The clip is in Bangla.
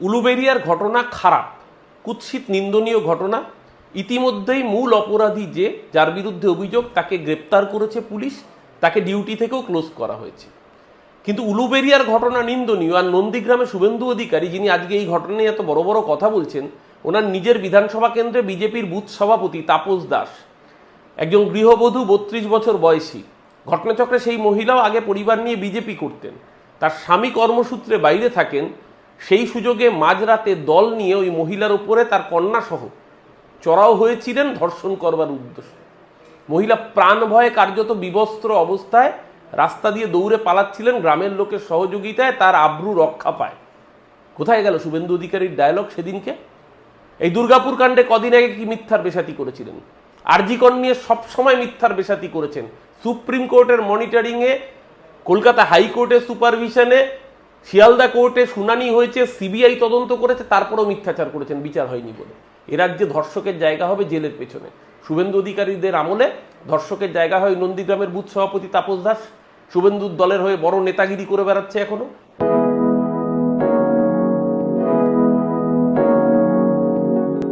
উলুবেরিয়ার ঘটনা খারাপ, কুৎসিত নিন্দনীয় ঘটনা, ইতিমধ্যেই মূল অপরাধী যে, যার বিরুদ্ধে অভিযোগ, তাকে গ্রেপ্তার করেছে পুলিশ, তাকে ডিউটি থেকেও ক্লোজ করা হয়েছে। কিন্তু উলুবেরিয়ার ঘটনা নিন্দনীয়, আর নন্দীগ্রামে শুভেন্দু অধিকারী, যিনি আজকে এই ঘটনা নিয়ে এত বড় বড় কথা বলছেন, ওনার নিজের বিধানসভা কেন্দ্রে বিজেপির বুথ সভাপতি তাপস দাস। একজন গৃহবধূ, বত্রিশ বছর বয়সী। ঘটনাচক্রে সেই মহিলাও আগে পরিবার নিয়ে বিজেপি করতেন। তার স্বামী কর্মসূত্রে বাইরে থাকেন সেই সুযোগে মাঝরাতে দল নিয়ে ওই মহিলার উপরে তার কন্যা সহ চড়াও হয়েছিলেন ধর্ষণ করবার উদ্দেশ্যে। মহিলা প্রাণ ভয়ে কার্যত বিবস্ত্র অবস্থায় রাস্তা দিয়ে দৌড়ে পালাচ্ছিলেন, গ্রামের লোকের সহযোগিতায় তার আব্রু রক্ষা পায়। কোথায় গেল শুভেন্দু অধিকারীর ডায়লগ সেদিনকে? এই দুর্গাপুর কাণ্ডে কদিন আগে কি মিথ্যার বেসাতি করেছিলেন? আরজিকর নিয়ে সবসময় মিথ্যার বেসাতি করেছেন। সুপ্রিম কোর্টের মনিটরিংয়ে কলকাতা হাইকোর্টের সুপারভিশনে শিয়ালদা কোর্টে শুনানি হয়েছে, সিবিআই তদন্ত করেছে, তারপরেও মিথ্যাচার করেছেন, বিচার হয়নি বলে। এ রাজ্যে ধর্ষকের জায়গা হবে জেলের পেছনে। শুভেন্দু অধিকারীদের আমলে ধর্ষকের জায়গা হয় নন্দীগ্রামের বুথ সভাপতি তাপস দাস। শুভেন্দুর দলের হয়ে বড় নেতাগিরি করে বেড়াচ্ছে এখনও।